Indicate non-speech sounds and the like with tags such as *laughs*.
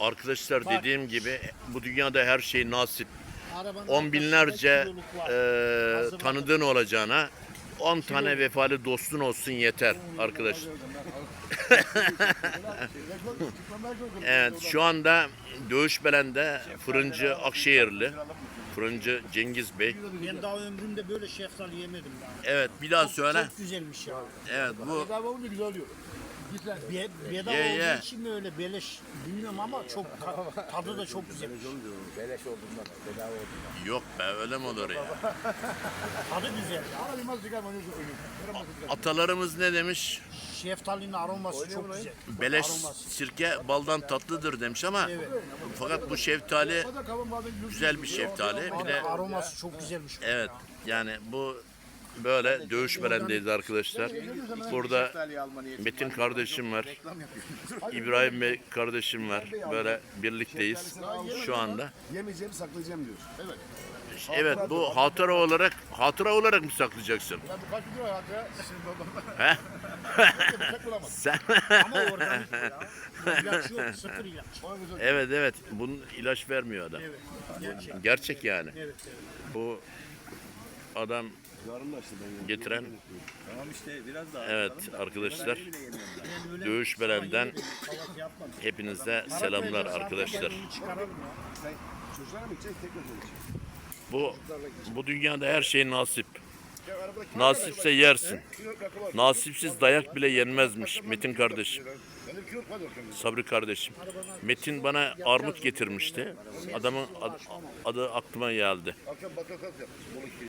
Arkadaşlar Bak. dediğim gibi bu dünyada her şey nasip. Arabanın On binlerce e, tanıdığın olacağına 10 tane vefalı dostun olsun yeter arkadaş. *laughs* Evet şu anda Dövüşbelen'de fırıncı Akşehirli, fırıncı Cengiz Bey. Ben daha ömrümde böyle şeftali yemedim daha. Evet bir daha söyle. Çok güzelmiş ya. Evet bu Bedava olunca güzel oluyor. Be bedava Ye, ye. olduğu için mi öyle beleş bilmiyorum ama çok ta- *laughs* tadı da çok güzelmiş. Beleş olduğundan, bedava olduğundan. yok be öyle mi olur ya? *laughs* Tadı güzel. Ama limaz onu. Atalarımız ne demiş? Şeftalinin aroması çok güzel. Beleş Aroması. sirke baldan tatlıdır demiş ama fakat bu şeftali güzel bir şeftali. Bir de Aroması çok güzelmiş. evet yani bu böyle Dövüşbelen'deyiz arkadaşlar. Burada Metin kardeşim var. İbrahim Bey kardeşim var. Böyle birlikteyiz şu anda. Yemeyeceğim, saklayacağım diyor. Evet. Evet bu hatıra olarak hatıra olarak mı saklayacaksın? Ya kaç hayat ya? Şimdi babam. He? *laughs* Sen Ama organik ya. Yok, sıfır ilaç. Evet evet bunun ilaç vermiyor adam. Evet, gerçek. Gerçek yani. Evet, evet. Bu adam getiren Tamam işte biraz daha. evet arkadaşlar kahvaltı yapmadım. hepinize selamlar arkadaşlar. Bu bu dünyada her şey nasip. Nasipse yersin. Nasipsiz dayak bile yenmezmiş Metin kardeşim. Sabri kardeşim. Metin bana armut getirmişti. Adamın ad- adı aklıma geldi.